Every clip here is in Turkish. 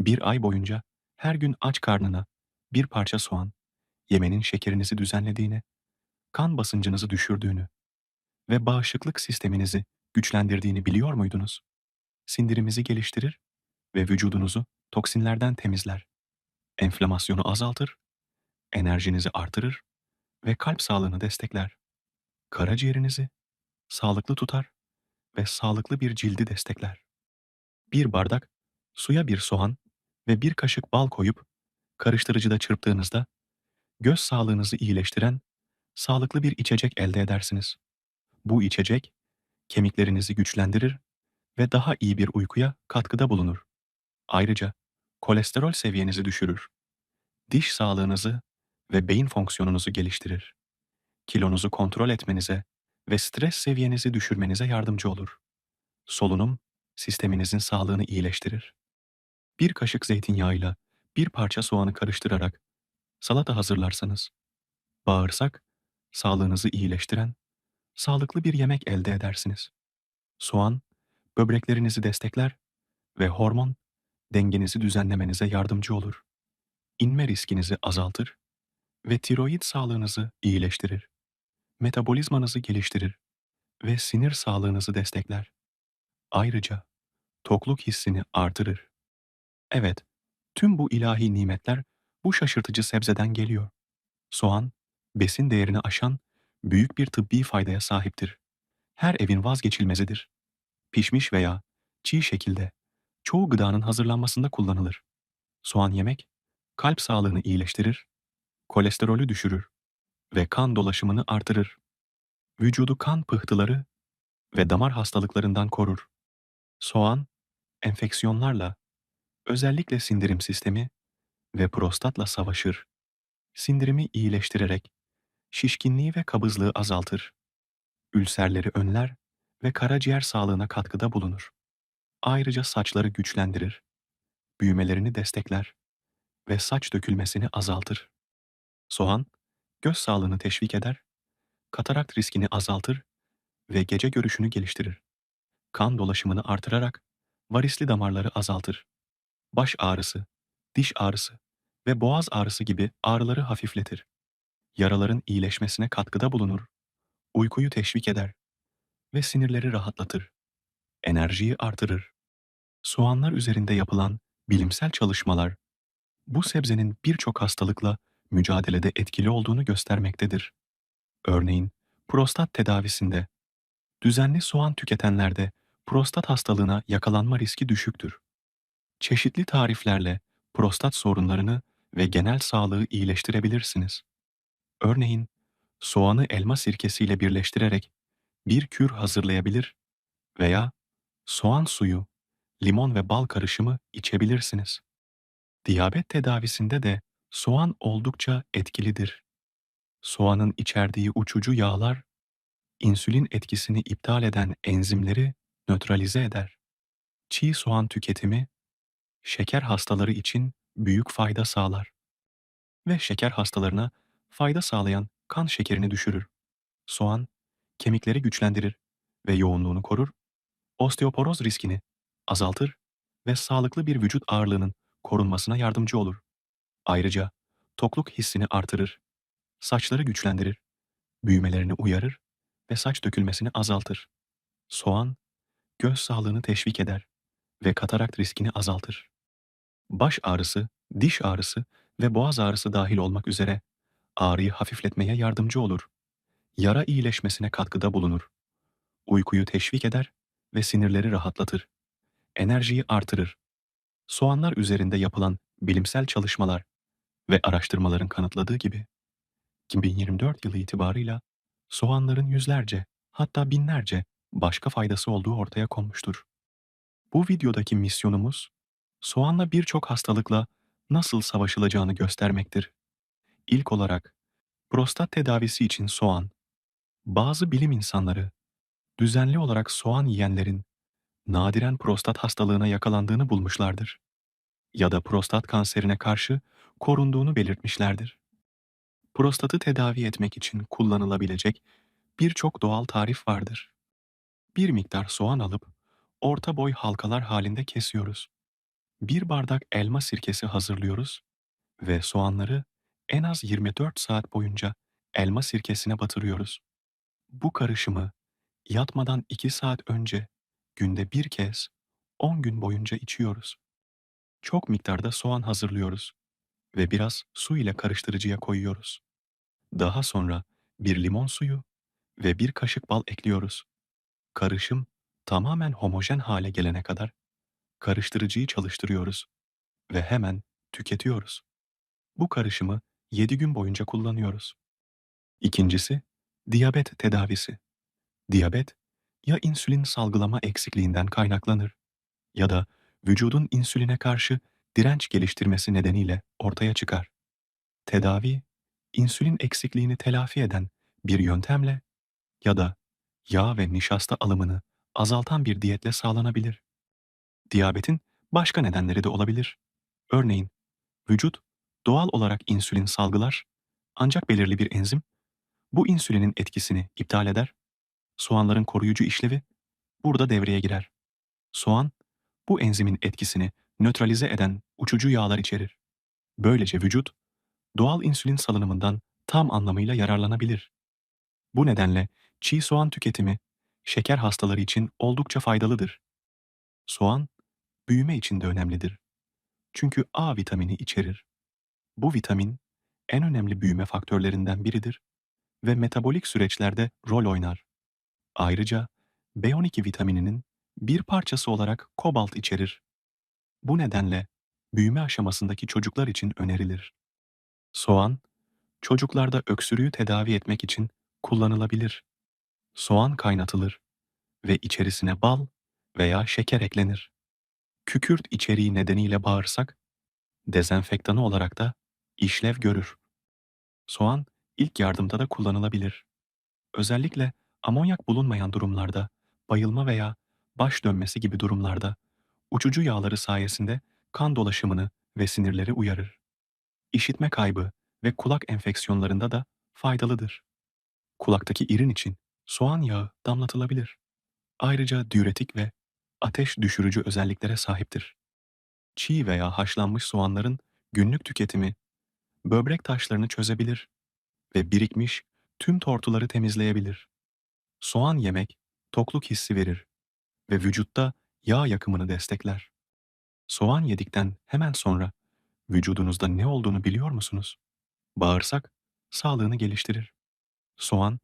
Bir ay boyunca her gün aç karnına bir parça soğan yemenin şekerinizi düzenlediğini, kan basıncınızı düşürdüğünü ve bağışıklık sisteminizi güçlendirdiğini biliyor muydunuz? Sindirimizi geliştirir ve vücudunuzu toksinlerden temizler. Enflamasyonu azaltır, enerjinizi artırır ve kalp sağlığını destekler. Karaciğerinizi sağlıklı tutar ve sağlıklı bir cildi destekler. Bir bardak suya bir soğan ve bir kaşık bal koyup karıştırıcıda çırptığınızda göz sağlığınızı iyileştiren sağlıklı bir içecek elde edersiniz. Bu içecek kemiklerinizi güçlendirir ve daha iyi bir uykuya katkıda bulunur. Ayrıca kolesterol seviyenizi düşürür. Diş sağlığınızı ve beyin fonksiyonunuzu geliştirir. Kilonuzu kontrol etmenize ve stres seviyenizi düşürmenize yardımcı olur. Solunum sisteminizin sağlığını iyileştirir. Bir kaşık zeytinyağıyla bir parça soğanı karıştırarak salata hazırlarsanız, bağırsak sağlığınızı iyileştiren sağlıklı bir yemek elde edersiniz. Soğan böbreklerinizi destekler ve hormon dengenizi düzenlemenize yardımcı olur. İnme riskinizi azaltır ve tiroid sağlığınızı iyileştirir. Metabolizmanızı geliştirir ve sinir sağlığınızı destekler. Ayrıca tokluk hissini artırır. Evet, tüm bu ilahi nimetler bu şaşırtıcı sebzeden geliyor. Soğan, besin değerini aşan büyük bir tıbbi faydaya sahiptir. Her evin vazgeçilmezidir. Pişmiş veya çiğ şekilde çoğu gıdanın hazırlanmasında kullanılır. Soğan yemek, kalp sağlığını iyileştirir, kolesterolü düşürür ve kan dolaşımını artırır. Vücudu kan pıhtıları ve damar hastalıklarından korur. Soğan, enfeksiyonlarla, özellikle sindirim sistemi ve prostatla savaşır. Sindirimi iyileştirerek şişkinliği ve kabızlığı azaltır. Ülserleri önler ve karaciğer sağlığına katkıda bulunur. Ayrıca saçları güçlendirir, büyümelerini destekler ve saç dökülmesini azaltır. Soğan, göz sağlığını teşvik eder, katarakt riskini azaltır ve gece görüşünü geliştirir. Kan dolaşımını artırarak varisli damarları azaltır. Baş ağrısı, diş ağrısı ve boğaz ağrısı gibi ağrıları hafifletir. Yaraların iyileşmesine katkıda bulunur, uykuyu teşvik eder ve sinirleri rahatlatır. Enerjiyi artırır. Soğanlar üzerinde yapılan bilimsel çalışmalar bu sebzenin birçok hastalıkla mücadelede etkili olduğunu göstermektedir. Örneğin prostat tedavisinde düzenli soğan tüketenlerde prostat hastalığına yakalanma riski düşüktür. Çeşitli tariflerle prostat sorunlarını ve genel sağlığı iyileştirebilirsiniz. Örneğin soğanı elma sirkesiyle birleştirerek bir kür hazırlayabilir veya soğan suyu, limon ve bal karışımı içebilirsiniz. Diyabet tedavisinde de soğan oldukça etkilidir. Soğanın içerdiği uçucu yağlar, insülin etkisini iptal eden enzimleri nötralize eder. Çiğ soğan tüketimi, şeker hastaları için büyük fayda sağlar ve şeker hastalarına fayda sağlayan kan şekerini düşürür. Soğan, kemikleri güçlendirir ve yoğunluğunu korur, osteoporoz riskini azaltır ve sağlıklı bir vücut ağırlığının korunmasına yardımcı olur. Ayrıca tokluk hissini artırır, saçları güçlendirir, büyümelerini uyarır ve saç dökülmesini azaltır. Soğan, göz sağlığını teşvik eder ve katarakt riskini azaltır. Baş ağrısı, diş ağrısı ve boğaz ağrısı dahil olmak üzere ağrıyı hafifletmeye yardımcı olur. Yara iyileşmesine katkıda bulunur. Uykuyu teşvik eder ve sinirleri rahatlatır. Enerjiyi artırır. Soğanlar üzerinde yapılan bilimsel çalışmalar ve araştırmaların kanıtladığı gibi 2024 yılı itibarıyla soğanların yüzlerce hatta binlerce başka faydası olduğu ortaya konmuştur. Bu videodaki misyonumuz soğanla birçok hastalıkla nasıl savaşılacağını göstermektir. İlk olarak prostat tedavisi için soğan. Bazı bilim insanları düzenli olarak soğan yiyenlerin nadiren prostat hastalığına yakalandığını bulmuşlardır ya da prostat kanserine karşı korunduğunu belirtmişlerdir. Prostatı tedavi etmek için kullanılabilecek birçok doğal tarif vardır. Bir miktar soğan alıp orta boy halkalar halinde kesiyoruz. Bir bardak elma sirkesi hazırlıyoruz ve soğanları en az 24 saat boyunca elma sirkesine batırıyoruz. Bu karışımı yatmadan 2 saat önce günde bir kez 10 gün boyunca içiyoruz. Çok miktarda soğan hazırlıyoruz ve biraz su ile karıştırıcıya koyuyoruz. Daha sonra bir limon suyu ve bir kaşık bal ekliyoruz. Karışım tamamen homojen hale gelene kadar karıştırıcıyı çalıştırıyoruz ve hemen tüketiyoruz. Bu karışımı 7 gün boyunca kullanıyoruz. İkincisi, diyabet tedavisi. Diyabet, ya insülin salgılama eksikliğinden kaynaklanır ya da vücudun insüline karşı direnç geliştirmesi nedeniyle ortaya çıkar. Tedavi, insülin eksikliğini telafi eden bir yöntemle ya da yağ ve nişasta alımını azaltan bir diyetle sağlanabilir. Diyabetin başka nedenleri de olabilir. Örneğin, vücut doğal olarak insülin salgılar ancak belirli bir enzim bu insülinin etkisini iptal eder. Soğanların koruyucu işlevi burada devreye girer. Soğan, bu enzimin etkisini nötralize eden uçucu yağlar içerir. Böylece vücut, doğal insülin salınımından tam anlamıyla yararlanabilir. Bu nedenle çiğ soğan tüketimi şeker hastaları için oldukça faydalıdır. Soğan, büyüme için de önemlidir. Çünkü A vitamini içerir. Bu vitamin en önemli büyüme faktörlerinden biridir ve metabolik süreçlerde rol oynar. Ayrıca B12 vitamininin bir parçası olarak kobalt içerir. Bu nedenle büyüme aşamasındaki çocuklar için önerilir. Soğan, çocuklarda öksürüğü tedavi etmek için kullanılabilir. Soğan kaynatılır ve içerisine bal veya şeker eklenir. Kükürt içeriği nedeniyle bağırsak, dezenfektanı olarak da işlev görür. Soğan ilk yardımda da kullanılabilir. Özellikle amonyak bulunmayan durumlarda, bayılma veya baş dönmesi gibi durumlarda uçucu yağları sayesinde kan dolaşımını ve sinirleri uyarır. İşitme kaybı ve kulak enfeksiyonlarında da faydalıdır. Kulaktaki irin için soğan yağı damlatılabilir. Ayrıca diüretik ve ateş düşürücü özelliklere sahiptir. Çiğ veya haşlanmış soğanların günlük tüketimi böbrek taşlarını çözebilir ve birikmiş tüm tortuları temizleyebilir. Soğan yemek tokluk hissi verir ve vücutta yağ yakımını destekler. Soğan yedikten hemen sonra vücudunuzda ne olduğunu biliyor musunuz? Bağırsak sağlığını geliştirir. Soğan,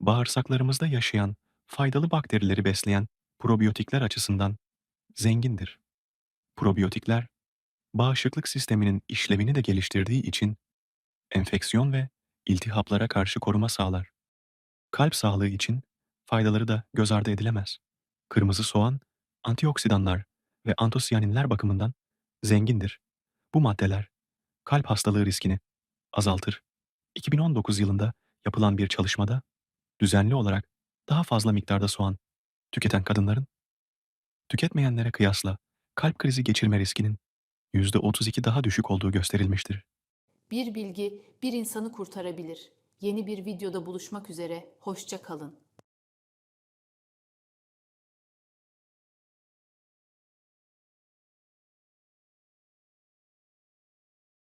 bağırsaklarımızda yaşayan faydalı bakterileri besleyen probiyotikler açısından zengindir. Probiyotikler, bağışıklık sisteminin işlevini de geliştirdiği için enfeksiyon ve iltihaplara karşı koruma sağlar. Kalp sağlığı için faydaları da göz ardı edilemez. Kırmızı soğan, antioksidanlar ve antosiyaninler bakımından zengindir. Bu maddeler kalp hastalığı riskini azaltır. 2019 yılında yapılan bir çalışmada düzenli olarak daha fazla miktarda soğan tüketen kadınların tüketmeyenlere kıyasla kalp krizi geçirme riskinin %32 daha düşük olduğu gösterilmiştir. Bir bilgi bir insanı kurtarabilir. Yeni bir videoda buluşmak üzere, hoşça kalın.